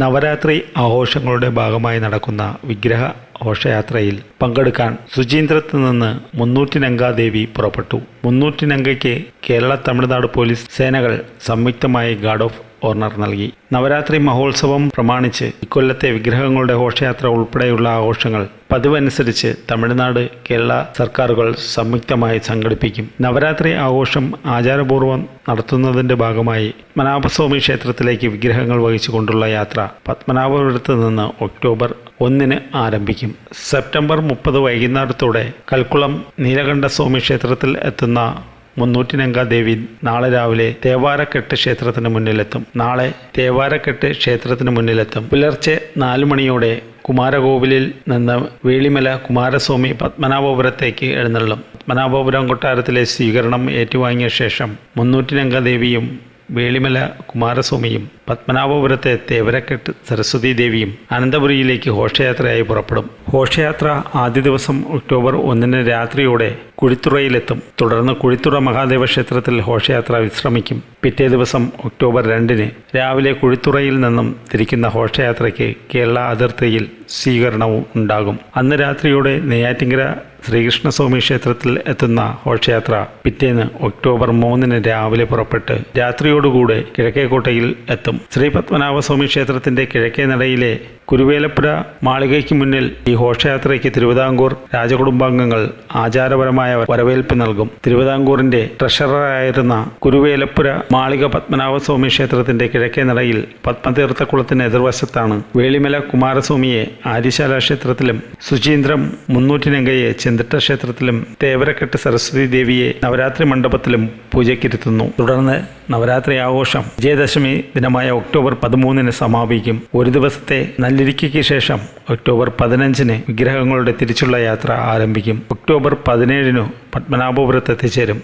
നവരാത്രി ആഘോഷങ്ങളുടെ ഭാഗമായി നടക്കുന്ന വിഗ്രഹ ഘോഷയാത്രയിൽ പങ്കെടുക്കാൻ സുചീന്ദ്രത്ത് നിന്ന് മുന്നൂറ്റിനങ്കാദേവി പുറപ്പെട്ടു. മുന്നൂറ്റിനങ്കയ്ക്ക് കേരള തമിഴ്നാട് പോലീസ് സേനകൾ സംയുക്തമായി ഗാർഡ് ഓഫ് ഓർണർ നൽകി. നവരാത്രി മഹോത്സവം പ്രമാണിച്ച് ഇക്കൊല്ലത്തെ വിഗ്രഹങ്ങളുടെ ഘോഷയാത്ര ഉൾപ്പെടെയുള്ള ആഘോഷങ്ങൾ പതിവനുസരിച്ച് തമിഴ്നാട് കേരള സർക്കാരുകൾ സംയുക്തമായി സംഘടിപ്പിക്കും. നവരാത്രി ആഘോഷം ആചാരപൂർവം നടത്തുന്നതിന്റെ ഭാഗമായി പത്മനാഭസ്വാമി ക്ഷേത്രത്തിലേക്ക് വിഗ്രഹങ്ങൾ വഹിച്ചുകൊണ്ടുള്ള യാത്ര പത്മനാഭപുരത്ത് നിന്ന് ഒക്ടോബർ ഒന്നിന് ആരംഭിക്കും. സെപ്റ്റംബർ മുപ്പത് വൈകുന്നേരത്തോടെ കൽക്കുളം നീലകണ്ഠസ്വാമി ക്ഷേത്രത്തിൽ എത്തുന്ന മുന്നൂറ്റിനങ്ക ദേവി നാളെ രാവിലെ തേവാരക്കെട്ട് ക്ഷേത്രത്തിന് മുന്നിലെത്തും. നാളെ തേവാരക്കെട്ട് ക്ഷേത്രത്തിന് മുന്നിലെത്തും. പുലർച്ചെ നാലു മണിയോടെ കുമാരകോവിലിൽ നിന്ന് വേളിമല കുമാരസ്വാമി പത്മനാഭപുരത്തേക്ക് എഴുന്നള്ളും. പത്മനാഭപുരം കൊട്ടാരത്തിലെ സ്വീകരണം ഏറ്റുവാങ്ങിയ ശേഷം മുന്നൂറ്റിനങ്ക ദേവിയും വേളിമല കുമാരസ്വാമിയും പത്മനാഭപുരത്തെ തേവരക്കെട്ട് സരസ്വതി ദേവിയും അനന്തപുരിയിലേക്ക് ഘോഷയാത്രയായി പുറപ്പെടും. ഘോഷയാത്ര ആദ്യ ദിവസം ഒക്ടോബർ ഒന്നിന് രാത്രിയോടെ കുഴിത്തുറയിലെത്തും. തുടർന്ന് കുഴിത്തുറ മഹാദേവ ക്ഷേത്രത്തിൽ ഘോഷയാത്ര വിശ്രമിക്കും. പിറ്റേ ദിവസം ഒക്ടോബർ രണ്ടിന് രാവിലെ കുഴിത്തുറയിൽ നിന്നും തിരിക്കുന്ന ഘോഷയാത്രയ്ക്ക് കേരള അതിർത്തിയിൽ സ്വീകരണവും ഉണ്ടാകും. അന്ന് രാത്രിയോടെ നെയ്യാറ്റിങ്കര ശ്രീകൃഷ്ണസ്വാമി ക്ഷേത്രത്തിൽ എത്തുന്ന ഘോഷയാത്ര പിറ്റേന്ന് ഒക്ടോബർ മൂന്നിന് രാവിലെ പുറപ്പെട്ട് രാത്രിയോടുകൂടെ കിഴക്കേക്കോട്ടയിൽ എത്തും. ശ്രീ പത്മനാഭസ്വാമി ക്ഷേത്രത്തിന്റെ കിഴക്കേ നടയിലെ കുരുവേലപ്പുര മാളികയ്ക്ക് മുന്നിൽ ഈ ഘോഷയാത്രയ്ക്ക് തിരുവിതാംകൂർ രാജകുടുംബാംഗങ്ങൾ ആചാരപരമായ വരവേൽപ്പ് നൽകും. തിരുവിതാംകൂറിന്റെ ട്രഷററായിരുന്ന കുരുവേലപ്പുര മാളിക പത്മനാഭസ്വാമി ക്ഷേത്രത്തിന്റെ കിഴക്കേ നടയിൽ പത്മതീർത്ഥക്കുളത്തിന് എതിർവശത്താണ് വേളിമല കുമാരസ്വാമിയെ ആര്യശാല ക്ഷേത്രത്തിലും സുചീന്ദ്രം മുന്നൂറ്റിനങ്കയെ ചെന്തിട്ട ക്ഷേത്രത്തിലും തേവരക്കെട്ട് സരസ്വതി ദേവിയെ നവരാത്രി മണ്ഡപത്തിലും പൂജയ്ക്കിരുത്തുന്നു. തുടർന്ന് നവരാത്രി ആഘോഷം വിജയദശമി ദിനമായ ഒക്ടോബർ പതിമൂന്നിന് സമാപിക്കും. ഒരു ദിവസത്തെ നല്ലിരിക്കയ്ക്ക് ശേഷം ഒക്ടോബർ പതിനഞ്ചിന് വിഗ്രഹങ്ങളുടെ തിരിച്ചുള്ള യാത്ര ആരംഭിക്കും. ഒക്ടോബർ പതിനേഴിനു പത്മനാഭപുരത്ത് എത്തിച്ചേരും.